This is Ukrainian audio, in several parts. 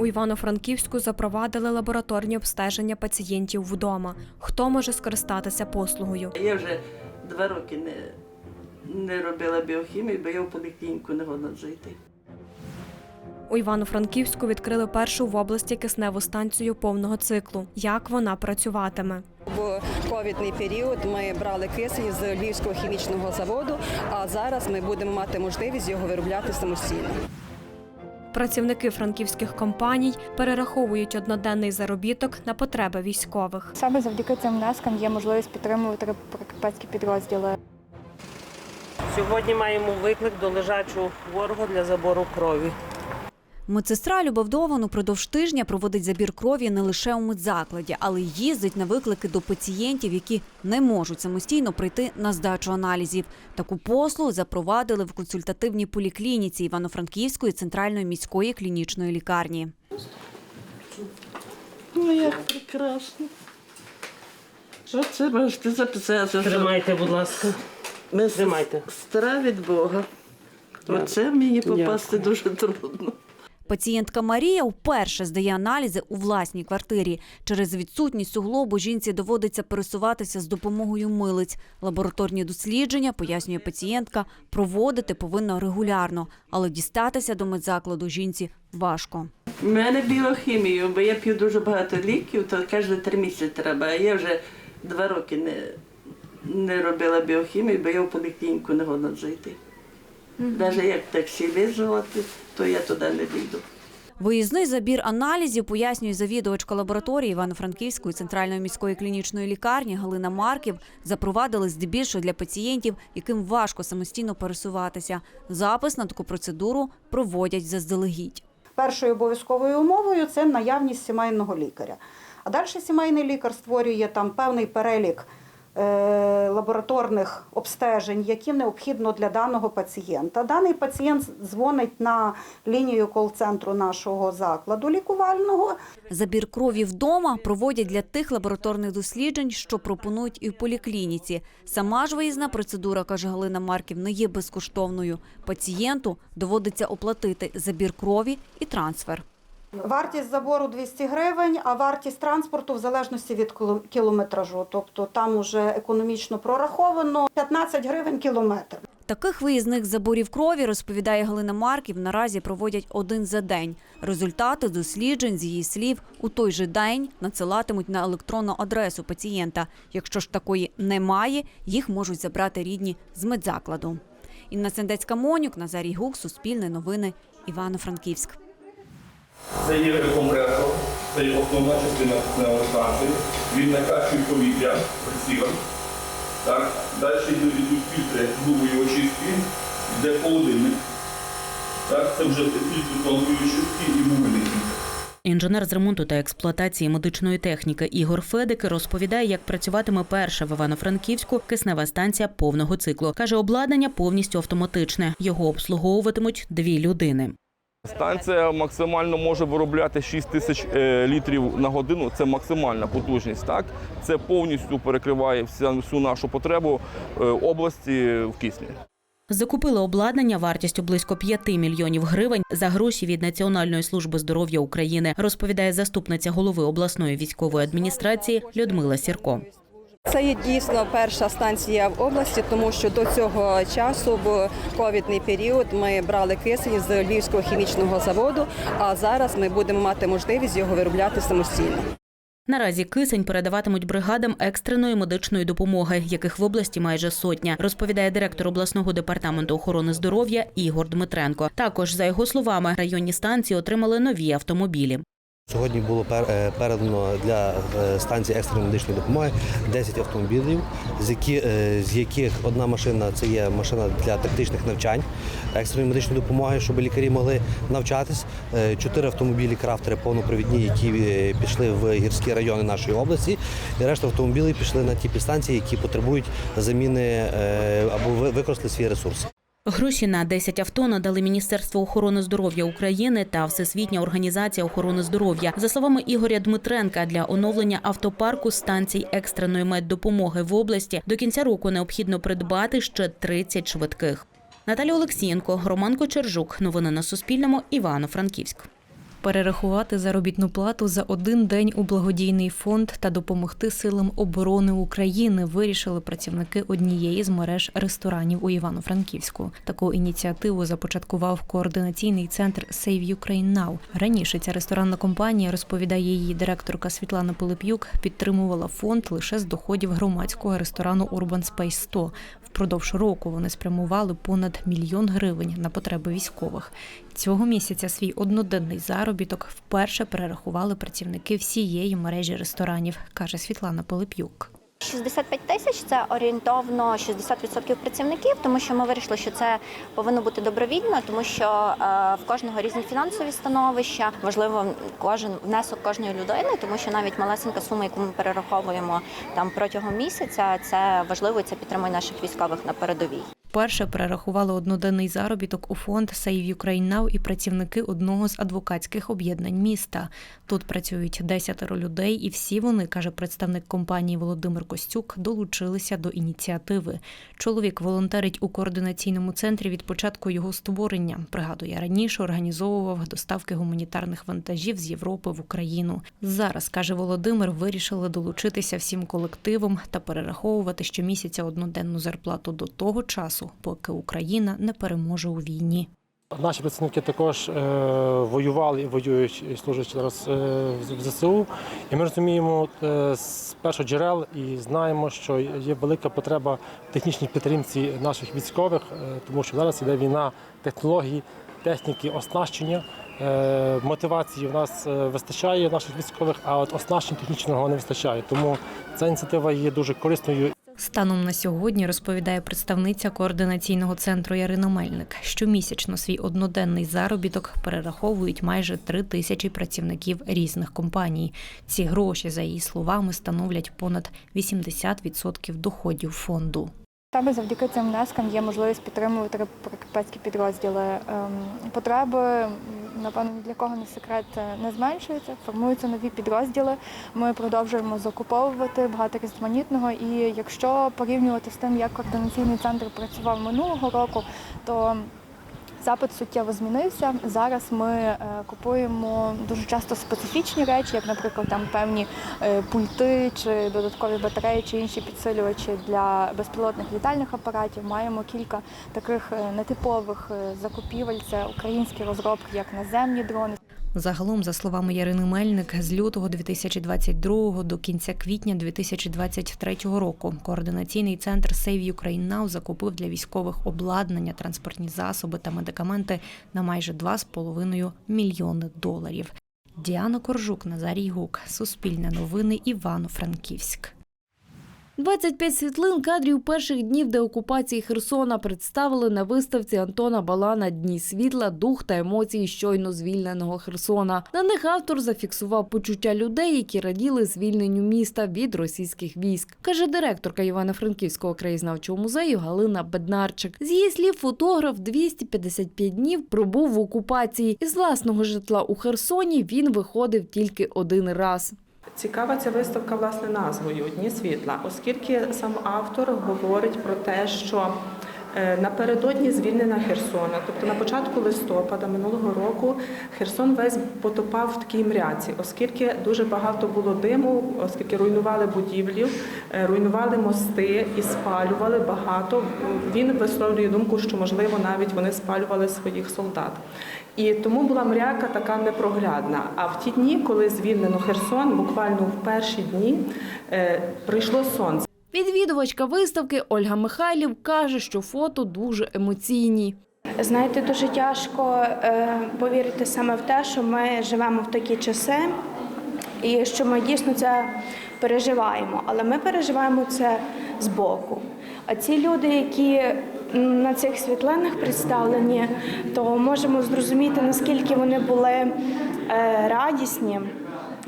У Івано-Франківську запровадили лабораторні обстеження пацієнтів вдома. Хто може скористатися послугою? Я вже два роки не, не робила біохімію, бо я в поліклініку не годна жити. У Івано-Франківську відкрили першу в області кисневу станцію повного циклу. Як вона працюватиме? В ковідний період ми брали кисень з Львівського хімічного заводу, а зараз ми будемо мати можливість його виробляти самостійно. Працівники франківських компаній перераховують одноденний заробіток на потреби військових. Саме завдяки цим внескам є можливість підтримувати прикарпатські підрозділи. Сьогодні маємо виклик до лежачого хворого для забору крові. Медсестра Любов Дован упродовж тижня проводить забір крові не лише у медзакладі, але й їздить на виклики до пацієнтів, які не можуть самостійно прийти на здачу аналізів. Таку послугу запровадили в консультативній поліклініці Івано-Франківської центральної міської клінічної лікарні. Ну, як прекрасно. Що це можете записати? Тримайте, будь ласка. Ми Тримайте. стара від Бога. Оце мені попасти дуже трудно. Пацієнтка Марія вперше здає аналізи у власній квартирі. Через відсутність суглобу жінці доводиться пересуватися з допомогою милиць. Лабораторні дослідження, пояснює пацієнтка, проводити повинна регулярно, але дістатися до медзакладу жінці важко. У мене біохімію, бо я п'ю дуже багато ліків, то кожні три місяці треба. А я вже два роки не, не робила біохімію, бо я в поліклініку не годна жити. Навіть як таксі визвати, то я туди не піду. Виїзний забір аналізів пояснює завідувачка лабораторії Івано-Франківської центральної міської клінічної лікарні Галина Марків. Запровадили здебільшого для пацієнтів, яким важко самостійно пересуватися. Запис на таку процедуру проводять заздалегідь. Першою обов'язковою умовою це наявність сімейного лікаря. А далі сімейний лікар створює там певний перелік лабораторних обстежень, які необхідно для даного пацієнта. Даний пацієнт дзвонить на лінію кол-центру нашого закладу лікувального. Забір крові вдома проводять для тих лабораторних досліджень, що пропонують і в поліклініці. Сама ж виїзна процедура, каже Галина Марків, не є безкоштовною. Пацієнту доводиться оплатити забір крові і трансфер. Вартість забору 200 гривень, а вартість транспорту в залежності від кілометражу. Тобто там уже економічно прораховано 15 гривень кілометр. Таких виїзних заборів крові, розповідає Галина Марків, наразі проводять один за день. Результати досліджень, з її слів, у той же день надсилатимуть на електронну адресу пацієнта. Якщо ж такої немає, їх можуть забрати рідні з медзакладу. Інна Сендецька Монюк, Назарій Гук, Суспільне новини, Івано-Франківськ. Це є компресор, це є основна частина станції. Він накачує повітря прицілом. Так. Далі йдуть фільтри грубої очистки, йде холодильник. Так. Це вже фільтр тонкої очистки і фільтр. Інженер з ремонту та експлуатації медичної техніки Ігор Федик розповідає, як працюватиме перша в Івано-Франківську киснева станція повного циклу. Каже, обладнання повністю автоматичне. Його обслуговуватимуть дві людини. Станція максимально може виробляти 6 тисяч е, літрів на годину. Це максимальна потужність. Так це повністю перекриває всю нашу потребу е, області в кисні. Закупили обладнання вартістю близько 5 мільйонів гривень за гроші від Національної служби здоров'я України, розповідає заступниця голови обласної військової адміністрації Людмила Сірко. Це є дійсно перша станція в області, тому що до цього часу в ковідний період ми брали кисень з Львівського хімічного заводу, а зараз ми будемо мати можливість його виробляти самостійно. Наразі кисень передаватимуть бригадам екстреної медичної допомоги, яких в області майже сотня, розповідає директор обласного департаменту охорони здоров'я Ігор Дмитренко. Також, за його словами, районні станції отримали нові автомобілі. Сьогодні було е, передано для е, станції екстреної медичної допомоги 10 автомобілів, е, з яких одна машина це є машина для тактичних навчань екстреної медичної допомоги, щоб лікарі могли навчатись. Чотири автомобілі крафтери повнопривідні, які пішли в гірські райони нашої області. І решта автомобілів пішли на ті підстанції, які потребують заміни або використали свій ресурс. Гроші на 10 авто надали Міністерство охорони здоров'я України та Всесвітня організація охорони здоров'я. За словами Ігоря Дмитренка, для оновлення автопарку станцій екстреної меддопомоги в області до кінця року необхідно придбати ще 30 швидких. Наталя Олексієнко, Роман Кочержук. Новини на Суспільному. Івано-Франківськ. Перерахувати заробітну плату за один день у благодійний фонд та допомогти силам оборони України вирішили працівники однієї з мереж ресторанів у Івано-Франківську. Таку ініціативу започаткував координаційний центр Save Ukraine Now. Раніше ця ресторанна компанія, розповідає її директорка Світлана Пилип'юк, підтримувала фонд лише з доходів громадського ресторану Urban Space 100. Впродовж року вони спрямували понад мільйон гривень на потреби військових. Цього місяця свій одноденний заробіток вперше перерахували працівники всієї мережі ресторанів, каже Світлана Пилип'юк. 65 тисяч це орієнтовно 60% працівників, тому що ми вирішили, що це повинно бути добровільно, тому що е, в кожного різні фінансові становища. Важливо кожен внесок кожної людини, тому що навіть малесенька сума, яку ми перераховуємо там протягом місяця, це важливо це підтримує наших військових на передовій. Вперше перерахували одноденний заробіток у фонд Save Ukraine Now і працівники одного з адвокатських об'єднань міста. Тут працюють десятеро людей, і всі вони, каже представник компанії Володимир Костюк, долучилися до ініціативи. Чоловік волонтерить у координаційному центрі від початку його створення. Пригадує, раніше організовував доставки гуманітарних вантажів з Європи в Україну. Зараз каже Володимир, вирішили долучитися всім колективом та перераховувати щомісяця одноденну зарплату до того часу, поки Україна не переможе у війні. Наші працівники також е, воювали і воюють і служать зараз е, в- ЗСУ. І ми розуміємо е, з перших джерел і знаємо, що є велика потреба в технічній підтримці наших військових, е, тому що зараз йде війна технологій, техніки, оснащення. Е, Мотивації в нас е, вистачає наших військових, а от оснащення технічного не вистачає. Тому ця ініціатива є дуже корисною Станом на сьогодні розповідає представниця координаційного центру Ярина Мельник. Щомісячно свій одноденний заробіток перераховують майже три тисячі працівників різних компаній. Ці гроші, за її словами, становлять понад 80% доходів фонду. Саме завдяки цим внескам є можливість підтримувати прикарпатські підрозділи. Ем, Потреби, напевно, для кого не секрет, е, не зменшуються, формуються нові підрозділи. Ми продовжуємо закуповувати багато різноманітного. І якщо порівнювати з тим, як координаційний центр працював минулого року, то Запит суттєво змінився. Зараз ми е, купуємо дуже часто специфічні речі, як, наприклад, там певні е, пульти чи додаткові батареї чи інші підсилювачі для безпілотних літальних апаратів. Маємо кілька таких е, нетипових закупівель. Це українські розробки, як наземні дрони. Загалом, за словами Ярини Мельник, з лютого 2022 до кінця квітня 2023 року координаційний центр Save Ukraine Now закупив для військових обладнання, транспортні засоби та медикаменти на майже 2,5 мільйони доларів. Діана Коржук, Назарій Гук, Суспільне новини, Івано-Франківськ. 25 світлин кадрів перших днів деокупації Херсона представили на виставці Антона Балана Дні світла, дух та емоції щойно звільненого Херсона. На них автор зафіксував почуття людей, які раділи звільненню міста від російських військ, каже директорка Івано-Франківського краєзнавчого музею Галина Беднарчик. З її слів, фотограф 255 днів пробув в окупації. Із власного житла у Херсоні він виходив тільки один раз. Цікава ця виставка власне назвою Дні світла, оскільки сам автор говорить про те, що е, напередодні звільнення Херсона, тобто на початку листопада минулого року, Херсон весь потопав в такій мряці, оскільки дуже багато було диму, оскільки руйнували будівлі, е, руйнували мости і спалювали багато. Він висловлює думку, що можливо навіть вони спалювали своїх солдат. І тому була мряка така непроглядна. А в ті дні, коли звільнено Херсон, буквально в перші дні е, прийшло сонце. Відвідувачка виставки Ольга Михайлів каже, що фото дуже емоційні. Знаєте, дуже тяжко е, повірити саме в те, що ми живемо в такі часи, і що ми дійсно це переживаємо. Але ми переживаємо це збоку. А ці люди, які на цих світлинах представлені, то можемо зрозуміти, наскільки вони були е, радісні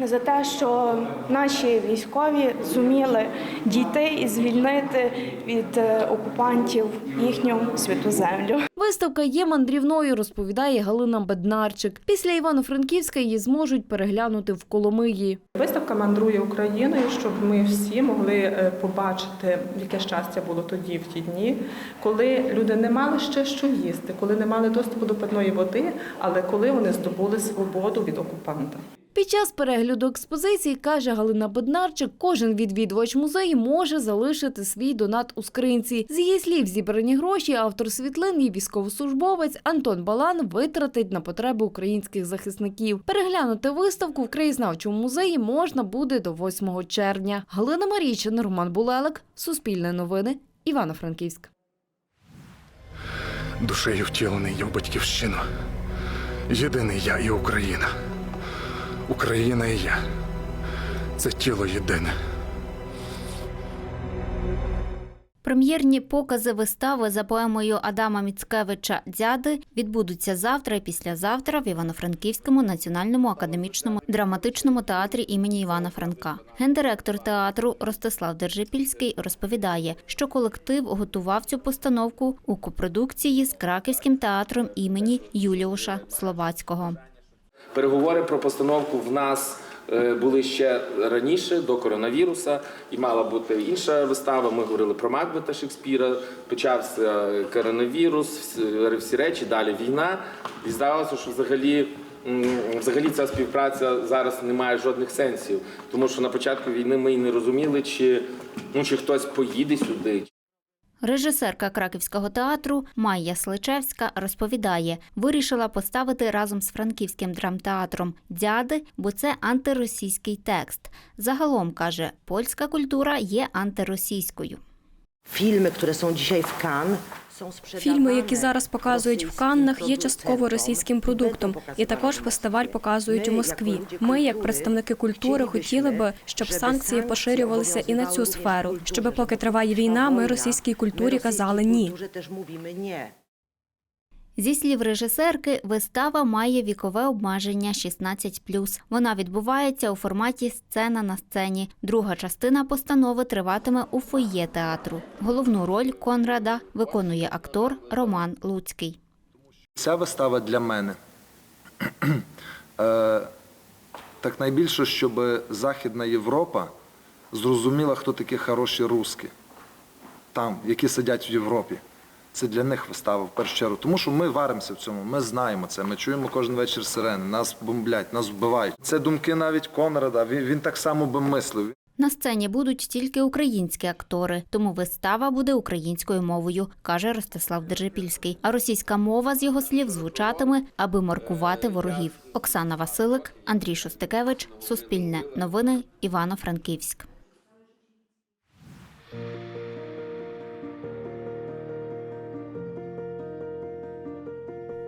за те, що наші військові зуміли дійти і звільнити від е, окупантів їхню святу землю. Виставка є мандрівною, розповідає Галина Беднарчик. Після Івано-Франківська її зможуть переглянути в Коломиї. Виставка мандрує Україною, щоб ми всі могли е, побачити, яке щастя було тоді, в ті дні, коли люди не мали ще що їсти, коли не мали доступу до питної води, але коли вони здобули свободу від окупанта. Під час перегляду експозиції, каже Галина Беднарчик, кожен відвідувач музею може залишити свій донат у скринці. З її слів, зібрані гроші автор світлин і військовослужбовець Антон Балан витратить на потреби українських захисників. Переглянути виставку в краєзнавчому музеї можна буде до 8 червня. Галина Марійчина, Роман Булелик, Суспільне новини, Івано-Франківськ. Душею втілений я в батьківщину. Єдиний я і Україна. Україна і я. Це тіло єдине. Прем'єрні покази вистави за поемою Адама Міцкевича Дяди відбудуться завтра і післязавтра в Івано-Франківському національному академічному драматичному театрі імені Івана Франка. Гендиректор театру Ростислав Держипільський розповідає, що колектив готував цю постановку у копродукції з Краківським театром імені Юліуша Словацького. Переговори про постановку в нас е, були ще раніше до коронавіруса, і мала бути інша вистава. Ми говорили про Макбета Шекспіра. Почався коронавірус, всі- речі, далі війна. І здавалося, що взагалі. Взагалі ця співпраця зараз не має жодних сенсів, тому що на початку війни ми й не розуміли, чи, ну, чи хтось поїде сюди, Режисерка Краківського театру Майя Сличевська розповідає, вирішила поставити разом з франківським драмтеатром дяди, бо це антиросійський текст. Загалом каже, польська культура є антиросійською. Фільми, які są dzisiaj в Cannes, Фільми, які зараз показують в Каннах, є частково російським продуктом, і також фестиваль показують у Москві. Ми, як представники культури, хотіли би, щоб санкції поширювалися і на цю сферу, щоб поки триває війна, ми російській культурі казали ні. Зі слів режисерки, вистава має вікове обмеження 16+. Вона відбувається у форматі сцена на сцені. Друга частина постанови триватиме у фойє театру. Головну роль Конрада виконує актор Роман Луцький. Ця вистава для мене. Е, Так найбільше, щоб Західна Європа зрозуміла, хто такі хороші руски, там, які сидять в Європі. Це для них вистава в першу чергу. Тому що ми варимося в цьому, ми знаємо це. Ми чуємо кожен вечір сирени, нас бомблять, нас вбивають. Це думки навіть Конрада. Він, він так само би мислив. На сцені будуть тільки українські актори, тому вистава буде українською мовою, каже Ростислав Держипільський. А російська мова, з його слів, звучатиме, аби маркувати ворогів. Оксана Василик, Андрій Шостикевич, Суспільне новини, Івано-Франківськ.